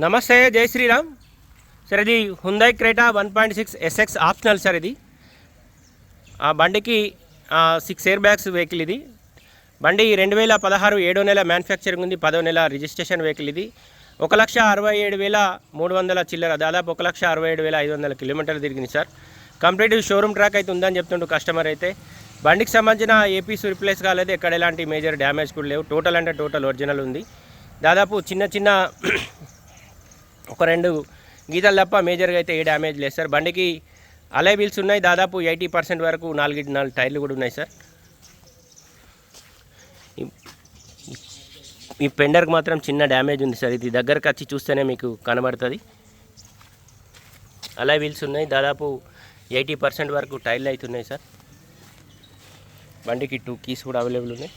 నమస్తే జై శ్రీరామ్. సార్ ఇది Hyundai Creta one point six SX optional sir ఇది. ఆ బండికి సిక్స్ ఎయిర్ బ్యాగ్స్ వెహికల్ ఇది. బండి రెండు వేల పదహారు ఏడో నెల మ్యానుఫ్యాక్చరింగ్ ఉంది పదో నెల రిజిస్ట్రేషన్ వెహికల్ ఇది. ఒక లక్ష అరవై ఏడు వేల మూడు వందల చిల్లర దాదాపు ఒక లక్ష అరవై ఏడు వేల ఐదు వందల కిలోమీటర్లు తిరిగింది సార్. కంప్లీట్ షోరూమ్ ట్రాక్ అయితే ఉందని చెప్తుండు కస్టమర్ అయితే. బండికి సంబంధించిన ఏపీస్ రిప్లేస్ కాలేదు ఎక్కడ ఎలాంటి మేజర్ డ్యామేజ్ కూడా లేవు. టోటల్ అంటే టోటల్ ఒరిజినల్ ఉంది. దాదాపు చిన్న చిన్న ఒక రెండు గీతలు తప్ప మేజర్గా అయితే ఏ డ్యామేజ్ లేదు సార్. బండికి అలై వీల్స్ ఉన్నాయి. దాదాపు ఎయిటీ పర్సెంట్ వరకు నాలుగు నాలుగు టైర్లు కూడా ఉన్నాయి సార్. ఈ- పెండర్కి మాత్రం చిన్న డ్యామేజ్ ఉంది సార్. ఇది దగ్గరకు వచ్చి చూస్తేనే మీకు కనబడుతుంది. అలై వీల్స్ ఉన్నాయి. దాదాపు ఎయిటీ పర్సెంట్ వరకు టైర్లు అవుతున్నాయి సార్. బండికి టూ కీస్ కూడా అవైలబుల్ ఉన్నాయి.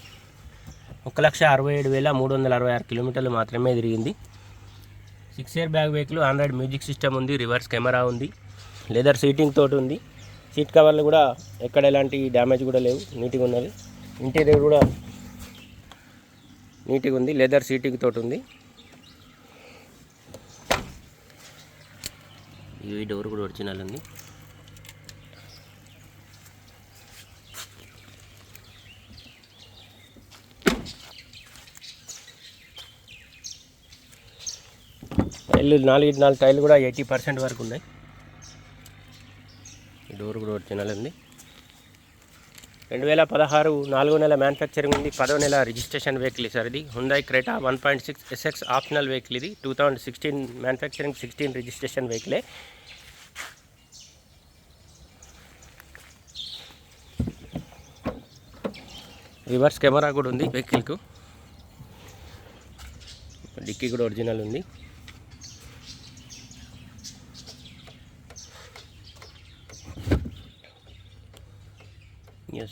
ఒక లక్ష అరవై ఏడు వేల మూడు వందల అరవై ఆరు కిలోమీటర్లు మాత్రమే తిరిగింది. Six air bag vehicle android music system ఉంది రివర్స్ కెమెరా ఉంది లెదర్ సీటింగ్ తోటి ఉంది. సీట్ కవర్లు కూడా ఎక్కడ ఎలాంటి డ్యామేజ్ కూడా లేవు నీట్గా ఉన్నది ఇంటీరియర్ కూడా నీట్గా ఉంది లెదర్ సీటింగ్ తోటి ఉంది. ఈ డోర్ కూడా ఒరిజినల్ ఉంది. టైర్లు నాలుగు నాలుగు టైర్లు కూడా ఎయిటీ పర్సెంట్ వరకు ఉన్నాయి. డోర్ కూడా ఒరిజినల్ ఉంది రెండు వేల పదహారు నాలుగో నెల మ్యానుఫ్యాక్చరింగ్ ఉంది. పదో నెల రిజిస్ట్రేషన్ వెహికల్ సార్ ఇది. Hyundai Creta one point six SX optional vehicle ఇది. Two thousand sixteen manufacturing sixteen registration వెహికలే. Reverse camera కూడా ఉంది వెహికల్కు. డిక్కీ కూడా ఒరిజినల్ ఉంది.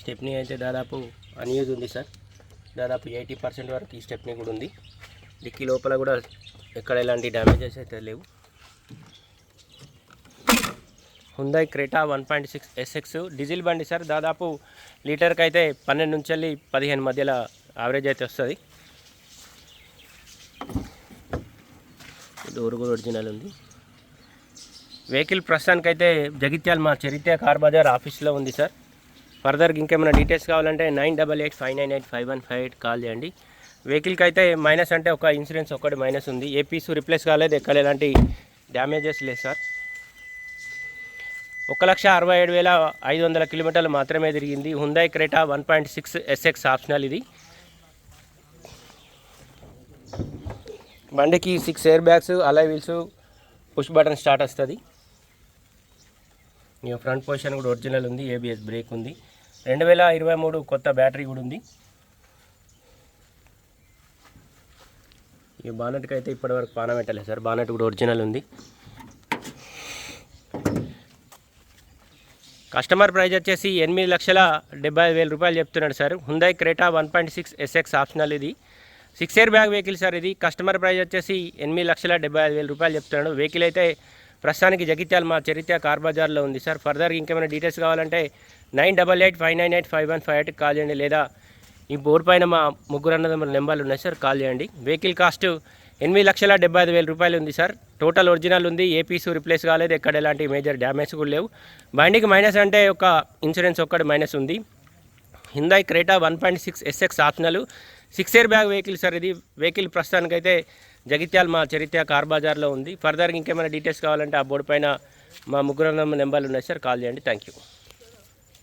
స్టెప్నీ అయితే దాదాపు అన్యూజ్ ఉంది సార్. దాదాపు ఎయిటీ పర్సెంట్ వరకు ఈ స్టెప్నీ కూడా ఉంది. డిక్కీ లోపల కూడా ఎక్కడ ఎలాంటి డ్యామేజెస్ అయితే లేవు. Hyundai Creta one point six SX diesel బండి సార్ దాదాపు లీటర్కి అయితే పన్నెండు నుంచి వెళ్ళి పదిహేను మధ్యలో యావరేజ్ అయితే వస్తుంది. డోర్ కూడా ఒరిజినల్ ఉంది. వెహికల్ ప్రస్తుతానికైతే జగిత్యాల మా చరిత్ర కార్ బజార్ ఆఫీస్లో ఉంది సార్. ఫర్దర్గా ఇంకేమైనా డీటెయిల్స్ కావాలంటే nine double eight five nine eight five one five eight call చేయండి. వెహికల్కి అయితే మైనస్ అంటే ఒక ఇన్సూరెన్స్ ఒక్కటి మైనస్ ఉంది. ఏ పీసు రిప్లేస్ కాలేదు ఎక్కడ ఎలాంటి డ్యామేజెస్ లేదు సార్. ఒక లక్ష అరవై ఏడు వేల ఐదు వందల కిలోమీటర్లు మాత్రమే తిరిగింది. Hyundai Creta one point six SX optional ఇది. బండికి six air bags alloy wheels push button start వస్తుంది. ఫ్రంట్ పొజిషన్ కూడా ఒరిజినల్ ఉంది. ఏబిఎస్ బ్రేక్ ఉంది. రెండు వేల ఇరవై మూడు కొత్త బ్యాటరీ కూడా ఉంది. ఈ బానెట్కి అయితే ఇప్పటివరకు పాన పెట్టలేదు సార్. బానెట్ కూడా ఒరిజినల్ ఉంది. కస్టమర్ ప్రైజ్ వచ్చేసి ఎనిమిది లక్షల డెబ్బై ఐదు వేల రూపాయలు చెప్తున్నాడు sir. Hyundai Creta one point six SX optional ఇది. Six air bag vehicle sir ఇది. కస్టమర్ ప్రైజ్ వచ్చేసి ఎనిమిది లక్షల డెబ్బై ఐదు వేల రూపాయలు చెప్తున్నాడు. వెహికల్ అయితే ప్రస్తుతానికి జగిత్యాల మా చరిత్ర కార్ బజార్లో ఉంది. సార్ ఫర్దర్ ఇంకేమైనా డీటెయిల్స్ కావాలంటే nine double eight five nine eight five one five ఎయిట్కి కాల్ చేయండి. లేదా ఈ బోర్డు పైన మా ముగ్గురు అన్నదమ్ముల నెంబర్లు ఉన్నాయి సార్ కాల్ చేయండి. వెహికల్ కాస్ట్ ఎనిమిది లక్షల డెబ్బై ఐదు వేల రూపాయలు ఉంది సార్. టోటల్ ఒరిజినల్ ఉంది ఏ పీసు రిప్లేస్ కాలేదు ఎక్కడ ఎలాంటి మేజర్ డ్యామేజ్ కూడా లేవు. బండికి మైనస్ అంటే ఒక ఇన్సూరెన్స్ ఒక్కటి మైనస్ ఉంది. Hyundai Creta one point six SX optional six air bag vehicle sir ఇది. వెహికల్ ప్రస్తుతానికైతే జగిత్యాల మా చరిత్ర కార్ బజార్లో ఉంది. ఫర్దర్గా ఇంకేమైనా డీటెయిల్స్ కావాలంటే ఆ బోర్డు పైన మా ముగ్గురు నెంబర్లు ఉన్నాయి సార్ కాల్ చేయండి. Thank you